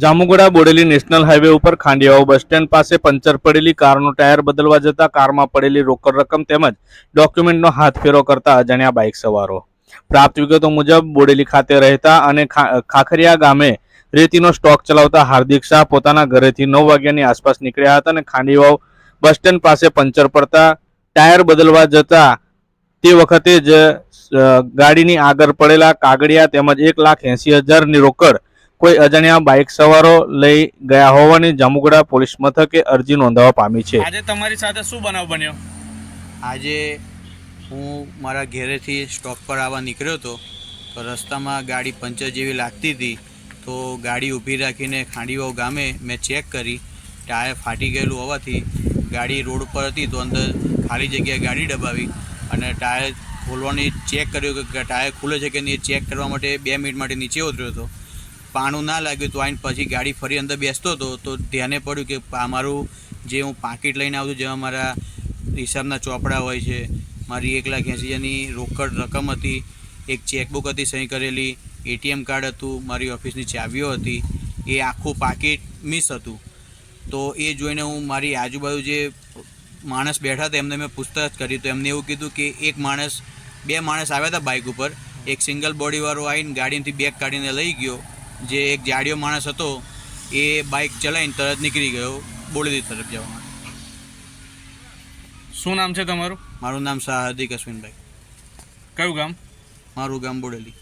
જામુગોડા Bodeli national highway ઉપર ખાંડિયાઓ bus stand પાસે puncture પડેલી કારનું ટાયર બદલવા જતા કારમાં પડેલી રોકડ રકમ તેમજ ડોક્યુમેન્ટનો હાથ ફેરો કરતા અજાણ્યા બાઇક સવારો. પ્રાપ્ત વિગતો મુજબ બોડેલી ખાતે રહેતા અને ખાખરિયા ગામે રેતીનો સ્ટોક ચલાવતા હાર્દિક શાહ પોતાના ઘરેથી નવ વાગ્યાની આસપાસ નીકળ્યા હતા અને ખાંડિયાઓ બસ સ્ટેન્ડ પાસે પંચર પડતા ટાયર બદલવા જતા તે વખતે જ ગાડીની આગળ પડેલા કાગડિયા તેમજ એક લાખ એંસી હજારની રોકડ કોઈ અજાણ્યા બાઇક સવારો લઈ ગયા હોવાની જામુગડા પોલીસ મથકે અરજી નોંધાવવા પામી છે. આજે તમારી સાથે શું બનાવ બન્યો? આજે હું મારા ઘેરેથી સ્ટોપ પર આવવા નીકળ્યો હતો તો રસ્તામાં ગાડી પંચર જેવી લાગતી હતી તો ગાડી ઊભી રાખીને ખાંડીવાવ ગામે મેં ચેક કરી ટાયર ફાટી ગયેલું હોવાથી ગાડી રોડ પર હતી તો અંદર ખાલી જગ્યાએ ગાડી દબાવી અને ટાયર ખોલવાની ચેક કર્યું કે ટાયર ખુલે છે કે નહીં એ ચેક કરવા માટે બે મિનિટ માટે નીચે ઉતર્યો હતો. પાણું ના લાગ્યું તો આવીને પછી ગાડી ફરી અંદર બેસતો હતો તો ધ્યાને પડ્યું કે અમારું મારું જે હું પાકીટ લઈને આવતું જેમાં મારા હિસાબના ચોપડા હોય છે, મારી એક લાખ એંસી હજારની રોકડ રકમ હતી, એક ચેકબુક હતી સહી કરેલી, એટીએમ કાર્ડ હતું, મારી ઓફિસની ચાવીઓ હતી, એ આખું પાકીટ મિસ હતું. તો એ જોઈને હું મારી આજુબાજુ જે માણસ બેઠા હતા એમને મેં પૂછતાછ કરી, તો એમને એવું કીધું કે એક માણસ બે માણસ આવ્યા હતા બાઇક ઉપર, એક સિંગલ બોડીવાળો આવીને ગાડીથી બેગ કાઢીને લઈ ગયો જે એક જાડિયો માણસ હતો એ બાઇક ચલાવીને તરત નીકળી ગયો બોડેલી તરફ જવા માટે શું નામ છે તમારું? મારું નામ શાહ હાર્દિક અશ્વિનભાઈ. કયું ગામ? મારું ગામ બોડેલી.